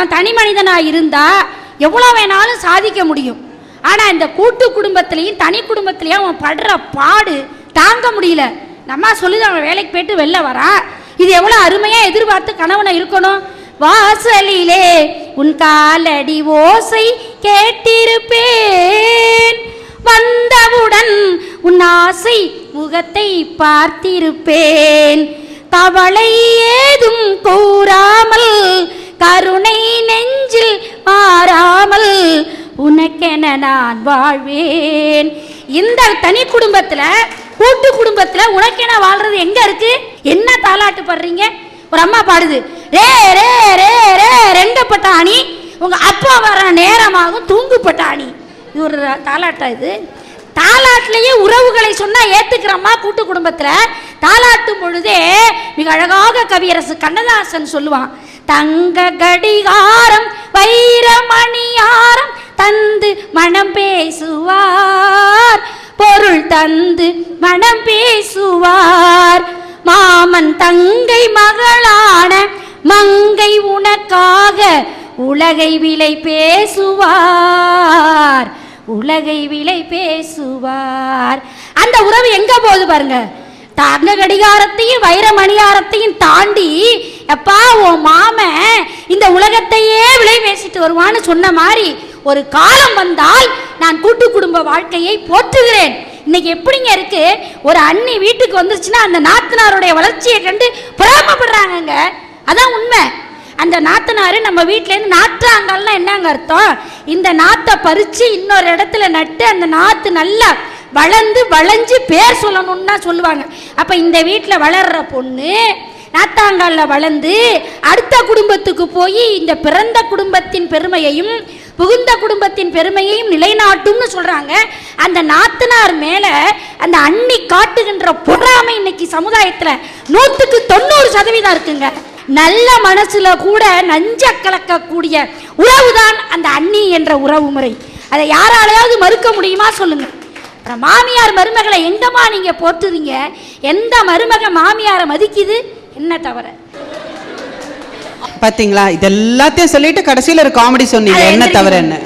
அவன் தனி மனிதனாக இருந்தால் எவ்வளோ வேணாலும் சாதிக்க முடியும். ஆனால் இந்த கூட்டு குடும்பத்திலையும் தனி குடும்பத்திலையும் அவன் படுற பாடு தாங்க முடியல. நம்ம சொல்லுது அவன் வேலைக்கு போயிட்டு வெளில வரான் இது எவ்வளோ அருமையாக எதிர்பார்த்து கணவனை இருக்கணும். வாசலிலே உன் காலடி ஓசை கேட்டிருப்பேன். வந்தவுடன் உன் ஆசை முகத்தை பார்த்திருப்பேன். கவலை ஏதும் கூறாமல் கருணை நெஞ்சில் மாறாமல் உனக்கென நான் வாழ்வேன். இந்த தனி குடும்பத்துல கூட்டு குடும்பத்துல உனக்கென வாழ்றது எங்க இருக்கு? என்ன தாலாட்டு படுறீங்க? ஒரு அம்மா பாடுது ரே ரே ரே ரே ரெண்டு பட்டாணி உங்க அப்பா வர நேரமாகும் தூங்கு பட்டாணி. இது ஒரு தாலாட்டா இது? தாலாட்டிலேயே உறவுகளை சொன்னா ஏத்துக்கிறோமா கூட்டு குடும்பத்துல தாலாட்டும் பொழுதே மிக அழகாக கவியரசு கண்ணதாசன் சொல்லுவான் தங்க கடிகாரம் வைரமணியாரம் தந்து மனம் பேசுவார். பொருள் தந்து மனம் பேசுவார். மாமன் தங்கை மகளான மங்கை உனக்காக உலகை விலை பேசுவார். உலகை விலை பேசுவார். அந்த உறவு எங்க போகுது பாருங்க. தங்க கடிகாரத்தையும் வைரமணியாரத்தையும் தாண்டி எப்பா உன் மாமன் இந்த உலகத்தையே விலை பேசிட்டு வருவான்னு சொன்ன மாதிரி ஒரு காலம் வந்தால் நான் கூட்டு குடும்ப வாழ்க்கையை போற்றுகிறேன். இன்னைக்கு எப்படிங்க இருக்கு? ஒரு அண்ணி வீட்டுக்கு வந்துருச்சுன்னா அந்த நாத்தனாருடைய வளர்ச்சியை கண்டு பொறாமப்படுறாங்கங்க அதான் உண்மை. அந்த நாத்தனாரு நம்ம வீட்டிலேருந்து நாற்றாங்கல்னா என்னங்க அர்த்தம்? இந்த நாத்தை பறித்து இன்னொரு இடத்துல நட்டு அந்த நாற்று நல்லா வளர்ந்து வளைஞ்சு பேர் சொல்லணும்னா சொல்லுவாங்க. அப்போ இந்த வீட்டில் வளர்ற பொண்ணு நாத்தாங்கால்ல வளர்ந்து அடுத்த குடும்பத்துக்கு போய் இந்த பிறந்த குடும்பத்தின் பெருமையையும் புகுந்த குடும்பத்தின் பெருமையையும் நிலைநாட்டும்னு சொல்கிறாங்க அந்த நாத்தனார் மேலே அந்த அண்ணி காட்டுகின்ற பொறாமை இன்னைக்கு சமுதாயத்தில் நூற்றுக்கு தொண்ணூறு சதவீதம் இருக்குங்க. நல்ல மனசுல கூட நஞ்ச கலக்கக்கூடிய உறவுதான் அந்த அண்ணி என்ற உறவு முறை. அதை யாராலையாவது மறுக்க முடியுமா சொல்லுங்கள் அப்புறம் மாமியார் மருமகளை எங்கம்மா நீங்க போட்டுறீங்க எந்த மருமக மாமியாரை மதிக்குது? என்ன தவிர பாத்தீங்களா? இது எல்லாத்தையும் சொல்லிட்டு கடைசியில ஒரு காமெடி சொன்னீங்க. என்ன தவிர என்ன.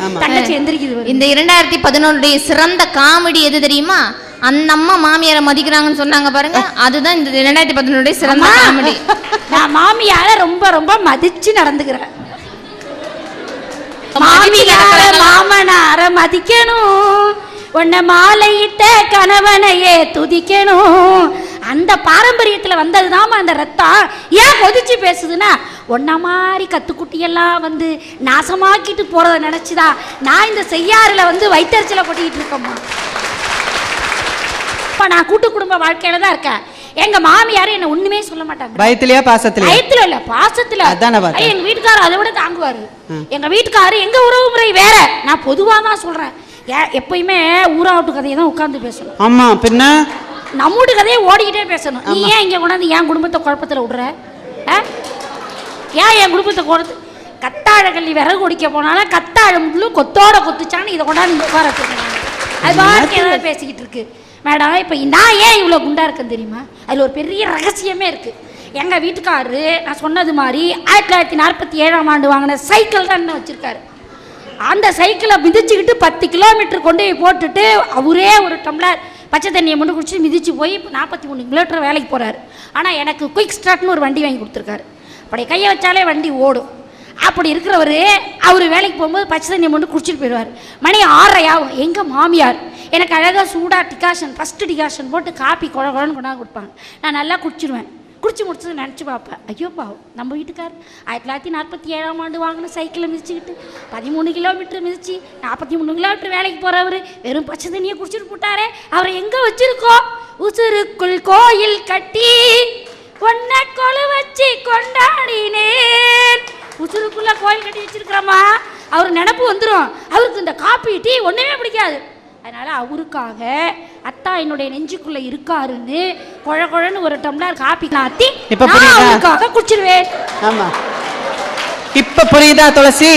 இந்த இரண்டாயிரத்தி பதினொன்றுடைய சிறந்த காமெடி எது தெரியுமா? அந்த அம்மா மாமியாரை மதிக்கிறாங்கன்னு சொன்னாங்க பாருங்க. அதுதான் இந்த இரண்டாயிரத்தி பதினொன்றுடைய சிறந்த காமெடி நான் மாமியார ரொம்ப ரொம்ப மதிச்சு நடந்துக்கிறேன். மாமியார மாமனார மதிக்கணும். உன்னை மாலையிட்ட கணவனையே துதிக்கணும். அந்த பாரம்பரியத்தில் வந்ததுதாம்மா அந்த ரத்தம். ஏன் கொதிச்சு பேசுதுன்னா உன்ன மாதிரி கத்துக்குட்டியெல்லாம் வந்து நாசமாக்கிட்டு போறத நினைச்சுதா? நான் இந்த செய்யாறுல வந்து வைத்தறிச்சலை கொட்டிக்கிட்டு இருக்கேம்மா. இப்போ நான் கூட்டு குடும்ப வாழ்க்கையில தான் இருக்கேன். எங்க மாமியார் என்ன ஒண்ணுமே சொல்ல மாட்டாங்க. பயத்திலயா பாசத்திலயா? பயத்துல இல்ல பாசத்துல. அதானே எங்க வீட்டுக்காரர் அதை விட தாங்குவாரு. எங்க வீட்டுக்காரர் எங்க உறவு முறை வேற. நான் பொதுவா தான் சொல்றேன். எப்பயுமே ஊராவட்டு கதையை தான் உட்கார்ந்து பேசணும். ஆமா பின்ன? நம்ம வீட்டு கதையை ஓடிக்கிட்டே பேசணும். நீ ஏன் இங்க கொண்டாந்து என் குடும்பத்தை குழப்பத்துல விடுற? ஆ? ஏன் என் குடும்பத்தை குழத்து கத்தாழ கள்ளி விறகு ஒடிக்க போனாலும் கத்தாழ முள்ளு கொத்தோட கொத்துச்சான்னு இதை கொண்டாந்து உட்கார அது பாட்டுக்கு ஏதாவது பேசிக்கிட்டு இருக்கு. மேடம் இப்போ நான் ஏன் இவ்வளோ குண்டா இருக்கேன் தெரியுமா? அதில் ஒரு பெரிய ரகசியமே இருக்கு. எங்கள் வீட்டுக்காரரு நான் சொன்னது மாதிரி ஆயிரத்தி தொள்ளாயிரத்தி நாற்பத்தி ஏழாம் ஆண்டு வாங்கின சைக்கிள் தான் இன்னும் வச்சிருக்காரு. அந்த சைக்கிளை மிதிச்சுக்கிட்டு பத்து கிலோமீட்டர் கொண்டு போய் போட்டுட்டு அவரே ஒரு டம்ளர் பச்சை தண்ணியை மட்டும் குடிச்சு மிதிச்சு போய் நாற்பத்தி மூணு கிலோமீட்டர் வேலைக்கு போகிறாரு ஆனால் எனக்கு குயிக் ஸ்டார்ட்னு ஒரு வண்டி வாங்கி கொடுத்துருக்காரு. அப்படி கையை வச்சாலே வண்டி ஓடும். அப்படி இருக்கிறவர் அவர் வேலைக்கு போகும்போது பச்சை தண்ணியை மட்டும் குடிச்சிட்டு போயிடுவார். மணி ஆறரை ஆகும். எங்கள் மாமியார்? எனக்கு அழகாக சூடாக டிகாஷன் ஃபஸ்ட்டு டிகாஷன் போட்டு காப்பி குழ குழன்னு கொண்டாந்து கொடுப்பாங்க. நான் நல்லா குடிச்சிருவேன். குடிச்சு முடிச்சது நினச்சி பார்ப்பேன். ஐயோ பாவம் நம்ம வீட்டுக்கார் ஆயிரத்தி தொள்ளாயிரத்தி நாற்பத்தி ஏழாம் ஆண்டு வாங்கின சைக்கிளை மிதிச்சுக்கிட்டு பதிமூணு கிலோமீட்டர் மிதிச்சு நாற்பத்தி மூணு கிலோமீட்டர் வேலைக்கு போகிறவர் வெறும் பச்சை தண்ணியை குடிச்சிட்டு போட்டாரே. அவரை எங்கே வச்சிருக்கோம்? உசுருக்குள் கோயில் கட்டி ஒன்ன கொலு வச்சு கொண்டாடினேன். உசுருக்குள்ள கோயில் கட்டி வச்சிருக்கிறோமா? அவர் நினப்பு வந்துடும் அவருக்கு இந்த காப்பி டீ ஒன்றுமே பிடிக்காது. அதனால அவருக்காக அத்தா என்னுடைய நெஞ்சுக்குள்ள இருக்காருன்னு குழ குழன்னு ஒரு டம்ளர் காப்பி நாத்தி இப்ப நான் புரியுதா? அவருக்காக குடிச்சிருவேன். ஆமா. இப்ப புரியுதா துளசி?